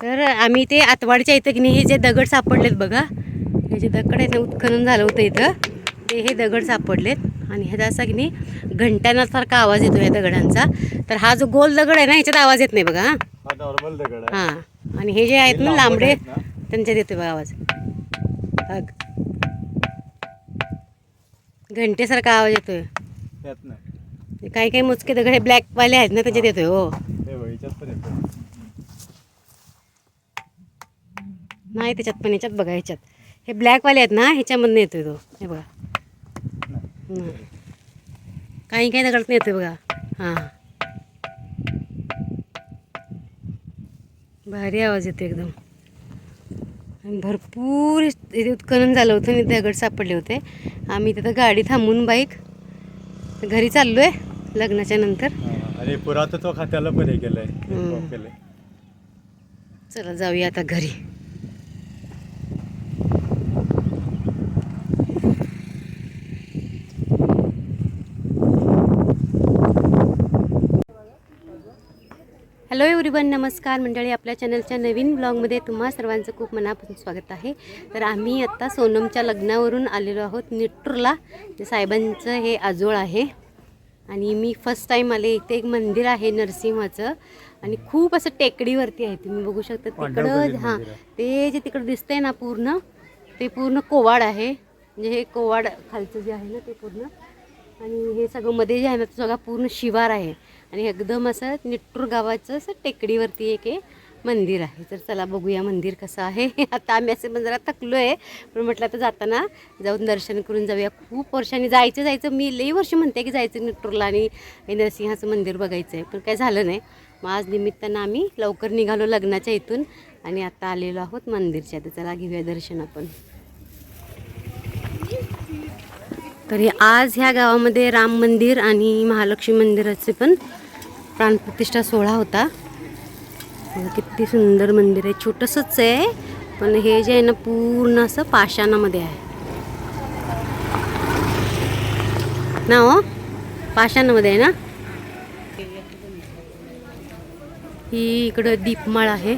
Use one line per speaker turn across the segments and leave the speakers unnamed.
तर आम्ही ते आतवाडच्या इथं की नाही हे जे दगड सापडलेत बघा हे जे दगड आहे ना उत्खनन झालं होतं इथं. ते हे दगड सापडलेत. आणि ह्याचा असा की नाही घंटानासारखा आवाज येतो या दगडांचा. तर हा जो गोल दगड आहे ना ह्याच्यात आवाज येत नाही बघा हा.
नॉर्मल दगड
हां. आणि हे जे आहेत ना लांबडे? त्यांच्यात येतो बघा आवाज. बघ. घंटेसारखा आवाज येतोय. काही काही मोजके दगड हे ब्लॅकवाले आहेत ना त्याच्यात येतोय हो
हे बघ याच्यात पण येतो
नाही त्याच्यात पण याच्यात बघा ह्याच्यात. हे ब्लॅकवाले आहेत ना ह्याच्यामधनं येतोय तो. हे बघा.
नाही.
नाही. काही काही दगडात येतोय बघा. हां. भारी आवाज येतो एकदम. भरपूर इथे उत्खनन झालं होतं आणि दगड सापडले होते. आम्ही तिथं गाडी थांबून बाईक घरी चाललो आहे लग्नाच्या नंतर.
आणि पुरातत्व खात्याला पण हे केलंय.
चला जाऊया आता घरी. हॅलो एव्हरीवन नमस्कार. मंडळी आपल्या चॅनलच्या नवीन ब्लॉगमध्ये तुम्हा सर्वांचं खूप मनापासून स्वागत आहे. तर आम्ही आत्ता सोनमच्या लग्नावरून आलेलो आहोत निट्टूरला. साहेबांचं हे आजोळ आहे. आणि मी फर्स्ट टाईम आले इथे. एक मंदिर आहे नरसिंहाचं. आणि खूप असं टेकडीवरती आहे. तुम्ही बघू शकता तिकडं हां. ते जे तिकडं दिसतंय ना पूर्ण ते पूर्ण कोवाड आहे. म्हणजे हे कोवाड खालचं जे आहे ना ते पूर्ण. आणि हे सगळं मध्ये जे आहे ना ते पूर्ण शिवार आहे. आणि एकदम असं निट्टूर गावाचं असं टेकडीवरती एक हे मंदिर आहे. तर चला बघूया मंदिर कसं आहे. आता आम्ही असे पण जरा थकलो आहे पण म्हटलं आता जाताना जाऊन दर्शन करून जाऊया. खूप वर्षांनी जायचं जायचं. मी लई वर्ष म्हणते की जायचं निट्टूरला आणि नरसिंहाचं मंदिर बघायचं आहे पण काय झालं नाही. मग आज निमित्तानं आम्ही लवकर निघालो लग्नाच्या इथून. आणि आता आलेलो आहोत मंदिरच्या. तर चला घेऊया दर्शन आपण. तरी आज ह्या गावामध्ये राम मंदिर आणि महालक्ष्मी मंदिराचे पण प्राणप्रतिष्ठा सोहळा होता. किती सुंदर मंदिर आहे. छोटंसंच आहे पण हे जे आहे ना पूर्ण असं पाषाणामध्ये आहे. ना हो? पाषाणामध्ये आहे ना? ही इकडं दीपमाळ आहे.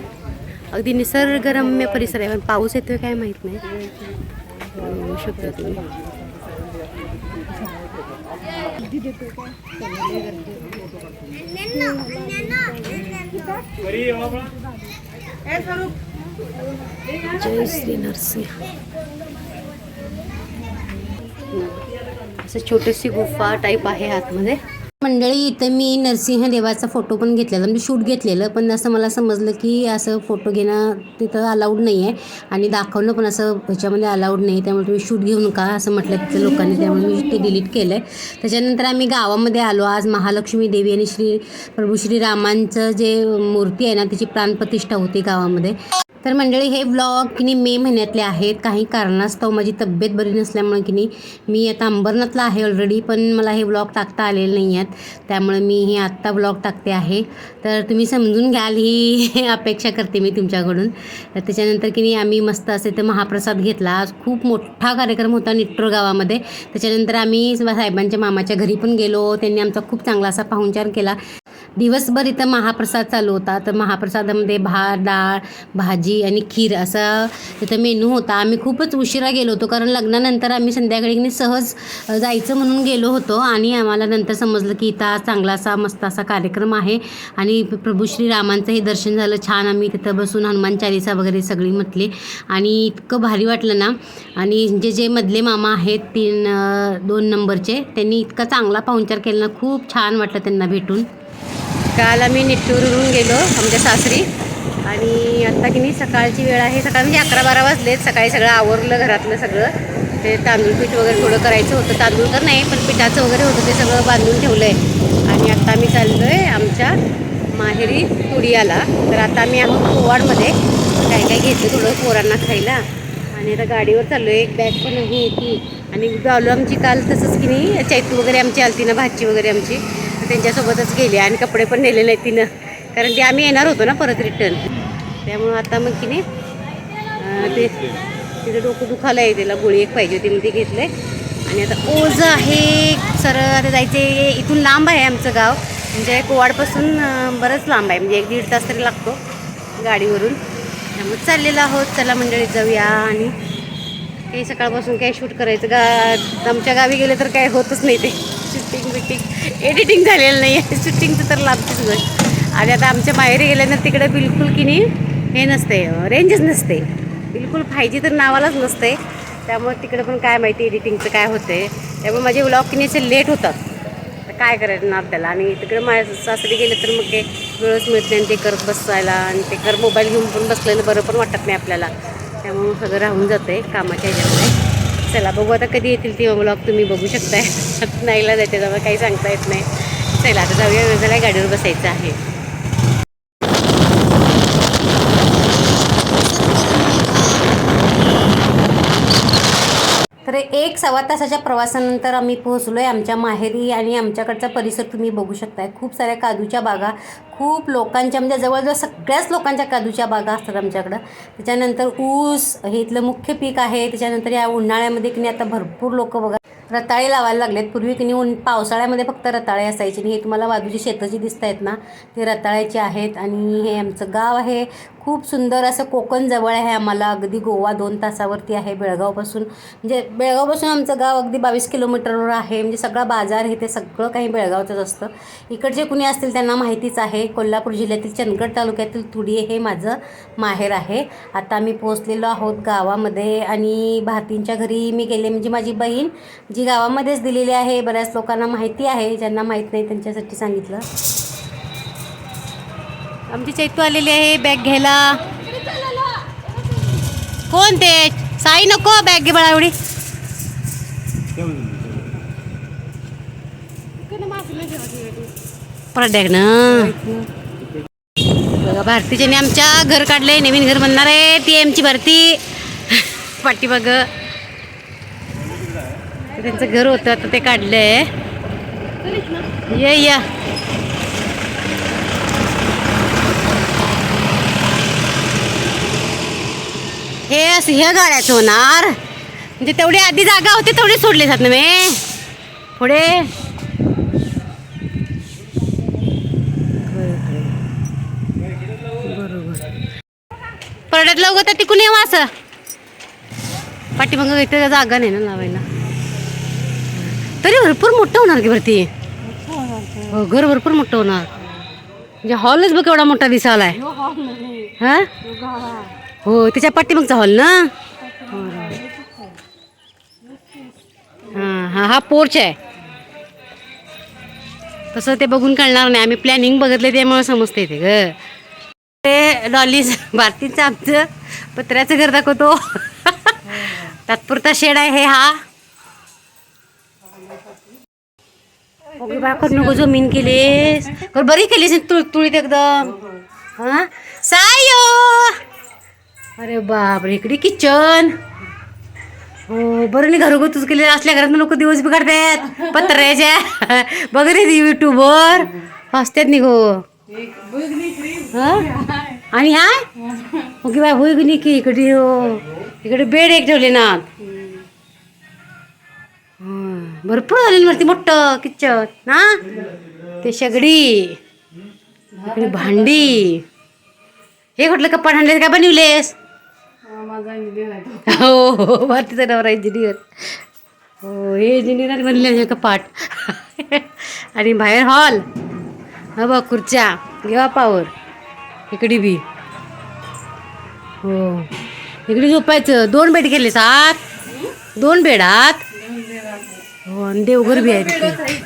अगदी निसर्गरम्य परिसर आहे. पण पाऊस येतोय काय माहीत नाही. बघू शकता तुम्ही. जय श्री नरसिंह असं छोटीशी गुफा है आहे आतमध्ये. मंडळी इथं मी नरसिंह देवाचा फोटो पण घेतलेला म्हणजे शूट घेतलेलं पण असं मला समजलं की असं फोटो घेणं तिथं अलाउड नाही आहे आणि दाखवणं पण असं ह्याच्यामध्ये अलाउड नाही त्यामुळे तुम्ही शूट घेऊ नका असं म्हटलं तिथं लोकांनी त्यामुळे मी ते डिलीट केलं आहे त्याच्यानंतर आम्ही गावामध्ये आलो आज महालक्ष्मी देवी आणि श्री प्रभू श्रीरामांचं जे मूर्ती आहे ना त्याची प्राणप्रतिष्ठा होती गावामध्ये. तर मंडळी हे व्लॉग की नाही मे महिन्यातले आहेत. काही कारणास्तव माझी तब्येत बरी नसल्यामुळे की नाही मी आता अंबरनाथला आहे ऑलरेडी पण मला हे व्लॉग टाकता आलेले नाही आहेत त्यामुळे मी हे आत्ता व्लॉग टाकते आहे. तर तुम्ही समजून घ्याल ही अपेक्षा करते मी तुमच्याकडून. तर त्याच्यानंतर की नाही आम्ही मस्त असे तर महाप्रसाद घेतला. आज खूप मोठा कार्यक्रम होता निट्टूर गावामध्ये. त्याच्यानंतर आम्ही साहेबांच्या मामाच्या घरी पण गेलो. त्यांनी आमचा खूप चांगला असा पाहुणचार केला. दिवसभर इथं महाप्रसाद चालू होता. तर महाप्रसादामध्ये भात डाळ भाजी आणि खीर असा तिथं मेनू होता. आम्ही खूपच उशिरा गेलो होतो कारण लग्नानंतर आम्ही संध्याकाळी सहज जायचं म्हणून गेलो होतो आणि आम्हाला नंतर समजलं की इथं आज चांगला असा मस्त असा कार्यक्रम आहे आणि प्रभू श्रीरामांचंही दर्शन झालं. छान आम्ही तिथं बसून हनुमान चालिसा वगैरे सगळी म्हटली आणि इतकं भारी वाटलं ना. आणि जे जे मधले मामा आहेत तीन दोन नंबरचे त्यांनी इतका चांगला पाहुणचार केला ना. खूप छान वाटलं त्यांना भेटून. काल आम्ही निट्टूरवरून गेलो आमच्या सासरी. आणि आत्ता की नाही सकाळची वेळ आहे. सकाळ म्हणजे अकरा बारा वाजलेत. सकाळी सगळं आवरलं घरातलं सगळं. ते तांदूळ पीठ वगैरे थोडं करायचं होतं. तांदूळ तर नाही पण पिठाचं वगैरे होतं. ते सगळं बांधून ठेवलं आहे आणि आत्ता आम्ही चाललो आहे आमच्या माहेरी तुडियाला तर आता आम्ही आहोत पोवाडमध्ये. काय काय घेतलं थोडं पोरांना खायला. आणि आता गाडीवर चाललो आहे एक बॅग पण आहे ती. आणि गावलो आमची काल तसंच की नाही चैतू वगैरे आमची आलती ना भाजी वगैरे आमची. त्यांच्यासोबतच गेली आणि कपडे पण नेले आहेत तिनं. कारण ते आम्ही येणार होतो ना परत रिटर्न त्यामुळं आता मग की नाही ते तिचं डोकं दुखालं आहे त्याला गोळी एक पाहिजे होती मग ते घेतलं. आणि आता ओझ आहे सरळ आता जायचे इथून लांब आहे आमचं गाव. म्हणजे कोवाडपासून बरंच लांब आहे. म्हणजे एक दीड तास तरी लागतो गाडीवरून. त्यामुळे चाललेलो आहोत. चला मंडळीत जाऊया आणि काही सकाळपासून काही शूट करायचं. गा आमच्या गावी गेलं तर काही होतच नाही ते. शूटिंग बिटिंग एडिटिंग झालेलं नाही आहे शूटिंगचं तर लाभतेच गोष्ट. आणि आता आमच्या माहेरी गेल्यानं तिकडे बिलकुल की नाही हे नसते रेंजच नसते बिलकुल फाय जी तर नावालाच नसते त्यामुळे तिकडे पण काय माहिती एडिटिंगचं काय होते त्यामुळे माझे व्लॉग की असे लेट होतात. तर काय करायचं ना आपल्याला? आणि तिकडे माझ्या सासरी गेले तर मग ते वेळच मिळत नाही आणि ते करत बसायला आणि ते कर मोबाईल घेऊन पण बसलेलं बरं पण वाटत नाही आपल्याला. त्यामुळे सगळं राहून जातं आहे कामाच्या ह्याच्यामध्ये चला बघू आता कधी येतील ती ब्लॉग तुम्ही बघू शकताय. नाहीला जाते त्यामुळे काही सांगता येत नाही. चला आता जाऊया वेळेला गाडीवर बसायचं आहे. तर एक सव्वा तासाच्या प्रवासानंतर आम्ही पोहोचलो आहे आमच्या माहेरी आणि आमच्याकडचा परिसर तुम्ही बघू शकताय. खूप साऱ्या काजूच्या बागा खूप लोकांच्या म्हणजे जवळजवळ सगळ्याच लोकांच्या काजूच्या बागा असतात आमच्याकडं. त्याच्यानंतर ऊस हे इथलं मुख्य पीक आहे. त्याच्यानंतर या उन्हाळ्यामध्ये की नाही आता भरपूर लोक बघा रताळे लावायला लागलेत. पूर्वी की नाही उन पावसाळ्यामध्ये फक्त रताळे असायचे आणि हे तुम्हाला बाजूची शेतं जी दिसत आहेत ना ते रताळ्याचे आहेत आणि हे आमचं गाव आहे. खूप सुंदर असं कोकण जवळ आहे आम्हाला. अगदी गोवा दोन तासावरती आहे बेळगावपासून. म्हणजे बेळगावपासून आमचं गाव अगदी बावीस किलोमीटरवर आहे. म्हणजे सगळा बाजार हे ते सगळं काही बेळगावचंच असतं. इकडचे कुणी असतील त्यांना माहितीच आहे. कोल्हापूर जिल्ह्यातील चंदगड तालुक्यातील तुडी हे माझं माहेर आहे. आता आम्ही पोहोचलेलो आहोत गावामध्ये आणि भारतींच्या घरी मी गेले. म्हणजे माझी बहीण जी गावामध्येच दिलेली आहे बऱ्याच लोकांना माहिती आहे. ज्यांना माहीत नाही त्यांच्यासाठी सांगितलं. आमची चैतू आलेली आहे बॅग घ्यायला. कोण ते? साई नको बॅग घे बाळा एवढी. परत ना. बघा भारतीच्याने आमच्या घर काढले नवीन घर बनणार आहे ती आमची भारती. पाठीमाग त्यांचं घर होतं आता ते काढलंय. ये या. हे असं ह्या गाड्याचं होणार म्हणजे तेवढी आधी जागा होती तेवढी सोडली जात ना मे. पुढे. परड्यात लवकर तर तिकून येऊ असं. पाठीमागं इथे जागा नाही ना लावायला. तरी भरपूर मोठं होणार की भरती. हो घर भरपूर मोठं होणार. म्हणजे हॉलच बघ एवढा मोठा दिसालाय हा? हो त्याच्या पाठीमागचा हॉल ना? हां हां हा पोर्च आहे. तसं ते बघून कळणार नाही. आम्ही प्लॅनिंग बघितले त्यामुळे समजते ते ग. ते डॉलीज भारतीचं आमचं पत्र्याचं घर दाखवतो. तात्पुरता शेड आहे हे हा. अगं नको जमीन केलीस. बरी केलीस तुळ तुळीत एकदम. हा? सायो अरे बापरे इकडे किचन. हो बरं नाही घरगुतच केले असल्या घरात लोक दिवस बिघडतात. पत्र्याच्या. बघ रे युट्यूबवर. हसतात नि गो हं? आणि हा? ओके बाय होय की की इकडे हो. इकडे बेड एक ठेवले ना. हं, भरपूर झालेली वरती मोठं किचन ना? ते शेगडी. इकडे भांडी. हे कुठलं कप्पा आणले काय बनवलेस? हो हो भारतीचा नवरा इंजिनियर हो हे इंजिनियर बनले हे कपाट आणि बाहेर हॉल हा बघ खुर्च्या. घेवा पावर इकडे बी. हो. इकडे झोपायचं. दोन बेड केले सात दोन बेड आत. हो आणि देवघर बी आहे तिथे.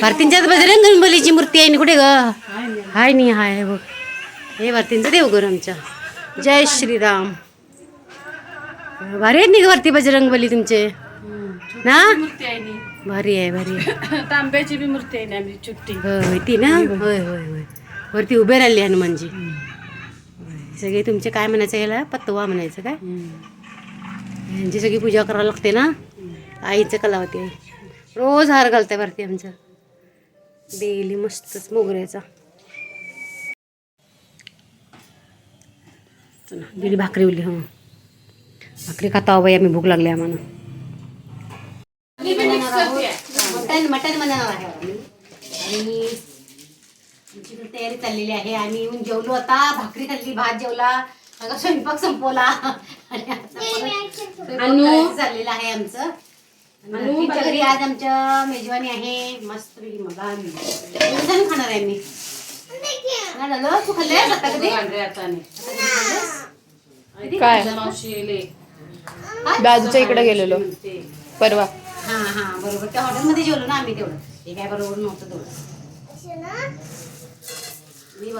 भारतींच्यात बजरंग बलीची मूर्ती आहे ना कुठे ग? हाय नाही हाय बघ. हे भारतींचं देवघर आमच्या. जय श्रीराम. भारी आहेत नाही वरती बजरंग बली तुमचे ना? भारी आहे भारी आहे.
तांब्याची बी मूर्ती आहे ना आमची चुट्टी
होय होय ती ना? होय होय होय. वरती उभे राहिली हनुमानजी. होय. सगळे तुमचे काय म्हणायचं याला पत्तवा म्हणायचं काय? यांची सगळी पूजा करावी लागते ना? आईचं कलावती आहे. रोज हार घालते वरती आमचं. डेली मस्तच मोगऱ्याचा. चला, भाकरी उरली हो. भाकरी खाता बाई आम्ही भूक लागली आम्हाला. मटन मटन बनवणार आहे. आणि तयारी चाललेली आहे. आम्ही येऊन जेवलो आता भाकरी खाल्ली भात जेवला. सगळा स्वयंपाक संपवला. आणि चाललेलं आहे आमचं. घरी आज आमच्या मेजवानी आहे. मस्त पैकी मला खाणार आहे मी. झालं? तू खाल्ले आता कधी?
काय?
मावशी?
दादूच्या इकडे गेलेलो. परवा.
हा हा बरोबर. त्या हॉटेलमध्ये जेवलो ना आम्ही तेवढं. हे काय बरोबर नव्हतं तेवढं. मी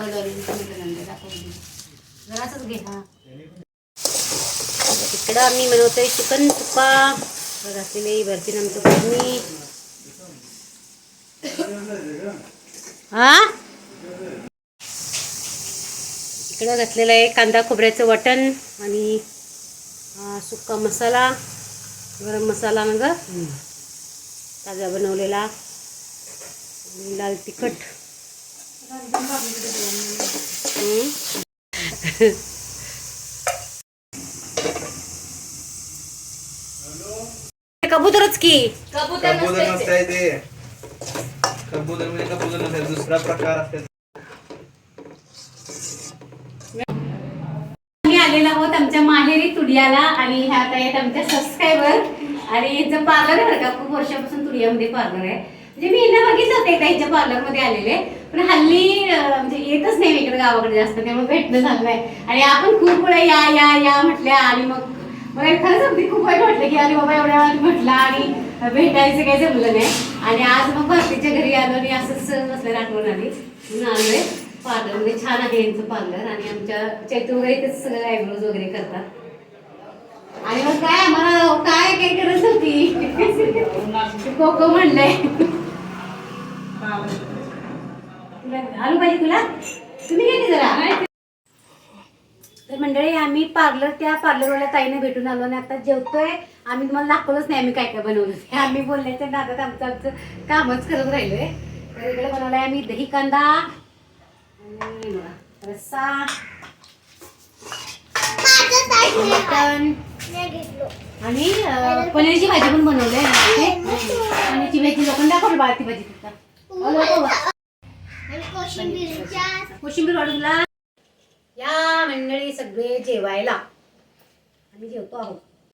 जरासच घे. हा. इकडं आम्ही बनवतोय चिकन सुक्का घातलेली भरती नंतर फोडणी हा? इकडं घातलेलं आहे कांदा खोबऱ्याचं वाटण आणि सुक्का मसाला गरम मसाला ना ग ताजा बनवलेला. लाल तिखट. कबूतरच की.
कबूतर
कबूतर
नसते.
नसतंय ते. कबूतर म्हणजे कबूतर नसतंय दुसरा प्रकार असते
आम्ही आलेलो आहोत आमच्या माहेरी तुडियाला आणि ह्या आता आहेत आमच्या सबस्क्रायबर आणि यांचं पार्लर आहे बरं का खूप वर्षापासून तुडियामध्ये पार्लर आहे. म्हणजे मी यांना बघितलं होतं एकदा हिच्या पार्लरमध्ये आलेले. पण हल्ली म्हणजे येतच नाही इकडे गावाकडे जास्त त्यामुळे भेटणं झालं नाही. आणि आपण खूप वेळा या या या म्हटल्या आणि मग मला खरंच अगदी खूप वाईट वाटलं की अरे बाबा एवढ्या वेळात म्हटलं आणि भेटायचं काही जमलं नाही. आणि आज मग भारतीच्या घरी आलो आणि असंच सहज बसल्याला आठवण आली म्हणून आलोय. पार्लरमध्ये म्हणजे छान आहे यांचं पार्लर आणि आमच्या चैत्र वगैरे सगळं आयब्रोज वगैरे करतात. आणि मग काय आम्हाला काय काय करत होती? कोको म्हणलंय. तुला पाहिजे तुला? तुम्ही घे जरा. तर मंडळी आम्ही पार्लर त्या पार्लरवाल्या ताईने भेटून आलो आणि आता जेवतोय. आम्ही तुम्हाला दाखवलंच नाही आम्ही काय काय बनवलं ते आम्ही बोलण्याच्या नादात आमचं आमचं कामच करत राहिलोय. तर इकडे बनवलंय आम्ही दही कांदा आणि बघा, रस्सा मटण आणि अं, पनीरची भाजी पण बनवली आहे पनीरची भाजी लोखंड दाखवली बाळती भाजी तिथं कोशिंबीर वाढूला या मंडळी सगळे जेवायला आम्ही जेवतो आहोत